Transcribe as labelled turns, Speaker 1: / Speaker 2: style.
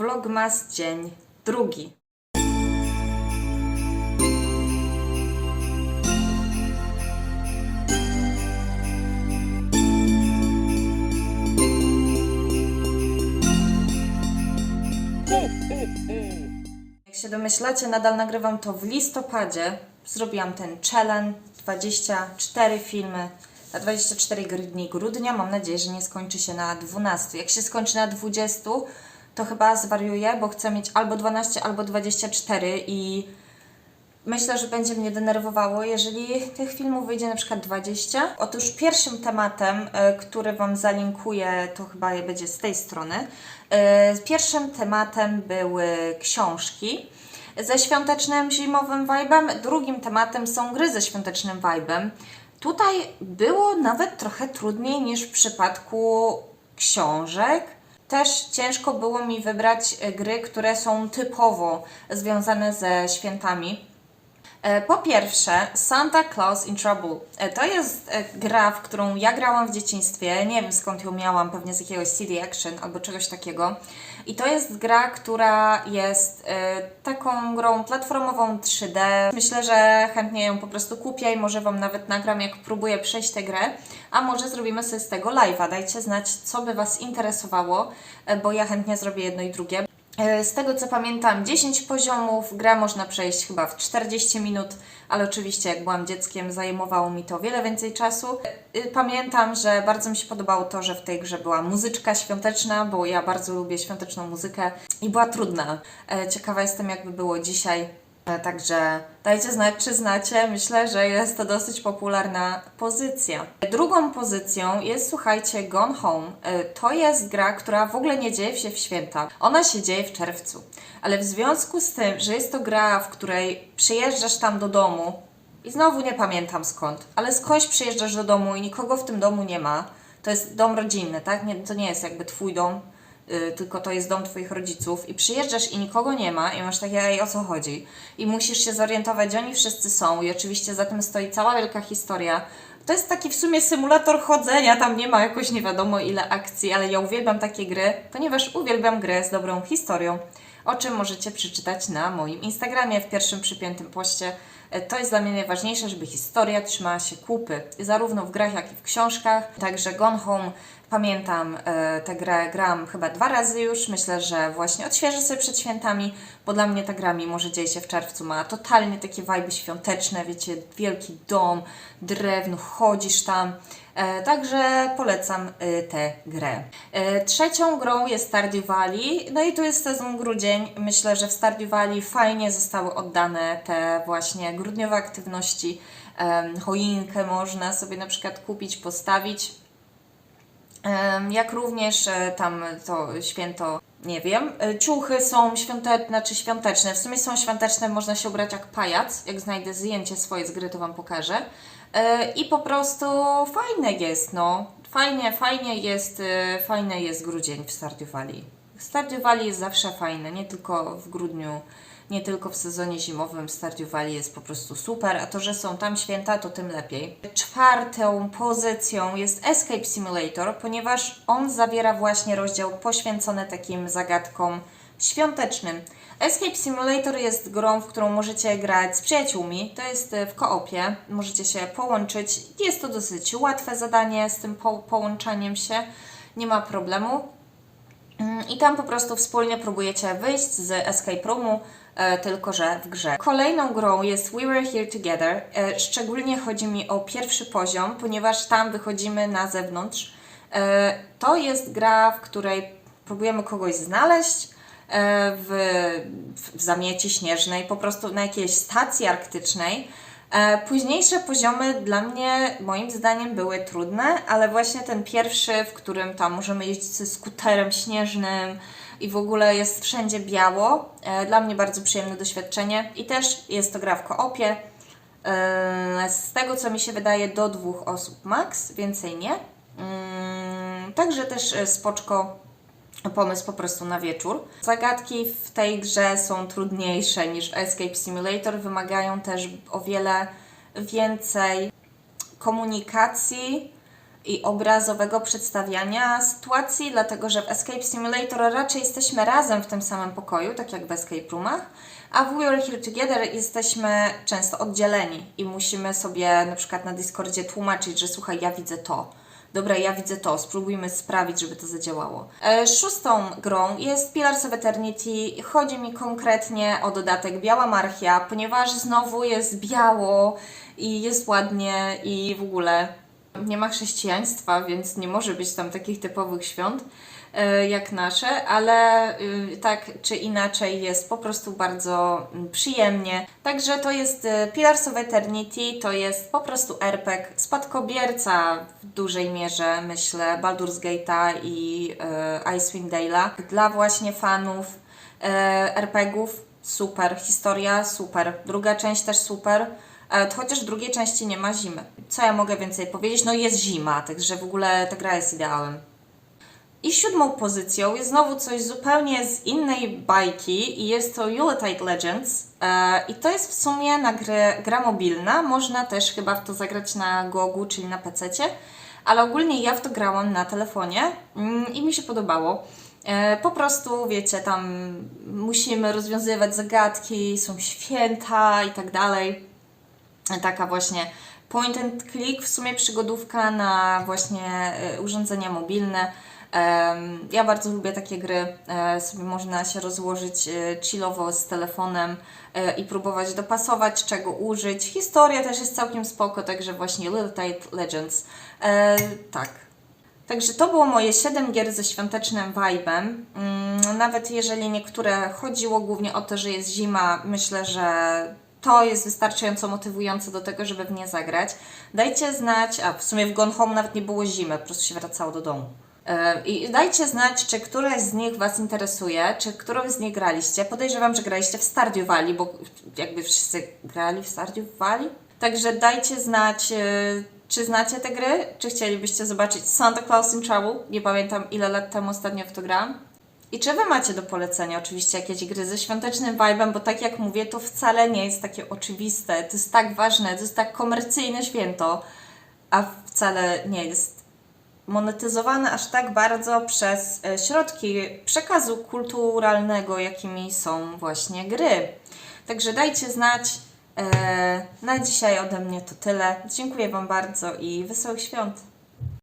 Speaker 1: Vlogmas dzień drugi. Jak się domyślacie, nadal nagrywam to w listopadzie. Zrobiłam ten challenge 24 filmy na 24 dni grudnia. Mam nadzieję, że nie skończy się na 12. Jak się skończy na 20, to chyba zwariuję, bo chcę mieć albo 12, albo 24 i myślę, że będzie mnie denerwowało, jeżeli tych filmów wyjdzie na przykład 20. Otóż pierwszym tematem, e, który Wam zalinkuję, to chyba będzie z tej strony. E, Pierwszym tematem były książki ze świątecznym zimowym vibem. Drugim tematem są gry ze świątecznym vibem. Tutaj było nawet trochę trudniej niż w przypadku książek. Też ciężko było mi wybrać e, gry, które są typowo związane ze świętami. E, Po pierwsze, Santa Claus in Trouble. E, To jest e, gra, w którą ja grałam w dzieciństwie. Nie wiem skąd ją miałam, pewnie z jakiegoś CD Action albo czegoś takiego. I to jest gra, która jest taką grą platformową 3D. Myślę, że chętnie ją po prostu kupię i może Wam nawet nagram, jak próbuję przejść tę grę. A może zrobimy sobie z tego live'a. Dajcie znać, co by Was interesowało, bo ja chętnie zrobię jedno i drugie. E, Z tego co pamiętam, 10 poziomów, grę można przejść chyba w 40 minut, ale oczywiście jak byłam dzieckiem zajmowało mi to wiele więcej czasu. E, Pamiętam, że bardzo mi się podobało to, że w tej grze była muzyczka świąteczna, bo ja bardzo lubię świąteczną muzykę i była trudna. E, Ciekawa jestem jakby było dzisiaj. E, Także dajcie znać, czy znacie. Myślę, że jest to dosyć popularna pozycja. Drugą pozycją jest, słuchajcie, Gone Home. E, To jest gra, która w ogóle nie dzieje się w święta. Ona się dzieje w czerwcu. Ale w związku z tym, że jest to gra, w której przyjeżdżasz tam do domu i znowu nie pamiętam skąd, ale skądś przyjeżdżasz do domu i nikogo w tym domu nie ma. To jest dom rodzinny, tak? Nie, to nie jest jakby twój dom, tylko to jest dom Twoich rodziców i przyjeżdżasz i nikogo nie ma i masz takie, ej, o co chodzi? I musisz się zorientować, gdzie oni wszyscy są i oczywiście za tym stoi cała wielka historia. To jest taki w sumie symulator chodzenia, tam nie ma jakoś nie wiadomo ile akcji, ale ja uwielbiam takie gry, ponieważ uwielbiam gry z dobrą historią, o czym możecie przeczytać na moim Instagramie w pierwszym przypiętym poście. E, To jest dla mnie najważniejsze, żeby historia trzymała się kupy, zarówno w grach, jak i w książkach. Także Gone Home, pamiętam e, tę grę, gram chyba dwa razy już. Myślę, że właśnie odświeżę sobie przed świętami, bo dla mnie ta gra, mimo że dzieje się w czerwcu, ma totalnie takie wajby świąteczne, wiecie, wielki dom, drewno, chodzisz tam. E, Także polecam e, tę grę. E, Trzecią grą jest Stardew Valley. No i tu jest sezon grudzień. Myślę, że w Stardew Valley fajnie zostały oddane te właśnie grudniowe aktywności. Choinkę można sobie na przykład kupić, postawić. Jak również tam to święto, nie wiem, e, ciuchy są świąteczne czy świąteczne. W sumie są świąteczne, można się ubrać jak pajac. Jak znajdę zdjęcie swoje z gry, to Wam pokażę. E, I po prostu fajne jest, no. Fajnie, fajnie jest, e, fajne jest grudzień w Stardew Valley. Stardew Valley jest zawsze fajne, nie tylko w grudniu, nie tylko w sezonie zimowym Stardew Valley jest po prostu super, a to, że są tam święta, to tym lepiej. Czwartą pozycją jest Escape Simulator, ponieważ on zawiera właśnie rozdział poświęcony takim zagadkom świątecznym. Escape Simulator jest grą, w którą możecie grać z przyjaciółmi. To jest e, w koopie, możecie się połączyć. Jest to dosyć łatwe zadanie z tym po połączaniem się, nie ma problemu. Mm, I tam po prostu wspólnie próbujecie wyjść z escape roomu, tylko że w grze. Kolejną grą jest We Were Here Together. E, szczególnie chodzi mi o pierwszy poziom, ponieważ tam wychodzimy na zewnątrz. E, to jest gra, w której próbujemy kogoś znaleźć e, w, w zamieci śnieżnej, po prostu na jakiejś stacji arktycznej. E, Późniejsze poziomy dla mnie, moim zdaniem, były trudne, ale właśnie ten pierwszy, w którym tam możemy jeździć skuterem śnieżnym i w ogóle jest wszędzie biało, e, dla mnie bardzo przyjemne doświadczenie i też jest to gra w koopie. E, Z tego co mi się wydaje, do dwóch osób max, więcej nie. Mm, Także też e, spoczko pomysł po prostu na wieczór. Zagadki w tej grze są trudniejsze niż Escape Simulator, wymagają też o wiele więcej komunikacji i obrazowego przedstawiania sytuacji, dlatego że w Escape Simulator raczej jesteśmy razem w tym samym pokoju, tak jak w Escape Roomach, a w We Are Here Together jesteśmy często oddzieleni i musimy sobie na przykład na Discordzie tłumaczyć, że słuchaj, ja widzę to. Dobra, ja widzę to, spróbujmy sprawić, żeby to zadziałało. E, szóstą grą jest Pillars of Eternity. Chodzi mi konkretnie o dodatek Biała Marchia, ponieważ znowu jest biało i jest ładnie i w ogóle nie ma chrześcijaństwa, więc nie może być tam takich typowych świąt e, jak nasze, ale y, tak czy inaczej jest po prostu bardzo mm, przyjemnie. Także to jest y, Pillars of Eternity, to jest po prostu RPG, spadkobierca w dużej mierze, myślę, Baldur's Gate'a i y, Icewind Dale'a. Dla właśnie fanów e, RPGów super, historia super, druga część też super. E, Chociaż w drugiej części nie ma zimy. Co ja mogę więcej powiedzieć? No jest zima, także w ogóle ta gra jest ideałem. I siódmą pozycją jest znowu coś zupełnie z innej bajki i jest to Yuletide Legends. E, I to jest w sumie na grę, gra mobilna, można też chyba w to zagrać na Gogu, czyli na PC-cie, ale ogólnie ja w to grałam na telefonie mm, i mi się podobało. E, Po prostu, wiecie, tam musimy rozwiązywać zagadki, są święta i tak dalej taka właśnie point and click, w sumie przygodówka na właśnie y, urządzenia mobilne. Ja bardzo lubię takie gry, e, sobie można się rozłożyć e, chillowo z telefonem e, i próbować dopasować, czego użyć. Historia też jest całkiem spoko, także właśnie Little Tide Legends. Tak. Także to było moje 7 gier ze świątecznym vibe'em. Mm, Nawet jeżeli niektóre chodziło głównie o to, że jest zima, myślę, że to jest wystarczająco motywujące do tego, żeby w nie zagrać. Dajcie znać, a w sumie w Gone Home nawet nie było zimy, po prostu się wracało do domu. E, I dajcie znać, czy któraś z nich Was interesuje, czy którą z nich graliście. Podejrzewam, że graliście w Stardew Valley, bo jakby wszyscy grali w Stardew Valley. Także dajcie znać, e, czy znacie te gry, czy chcielibyście zobaczyć Santa Claus in Trouble. Nie pamiętam, ile lat temu ostatnio w to grałam. I czy Wy macie do polecenia oczywiście jakieś gry ze świątecznym vibe'em, bo tak jak mówię, to wcale nie jest takie oczywiste. To jest tak ważne, to jest tak komercyjne święto, a wcale nie jest monetyzowane aż tak bardzo przez e, środki przekazu kulturalnego, jakimi są właśnie gry. Także dajcie znać. E, Na dzisiaj ode mnie to tyle. Dziękuję Wam bardzo i wesołych świąt.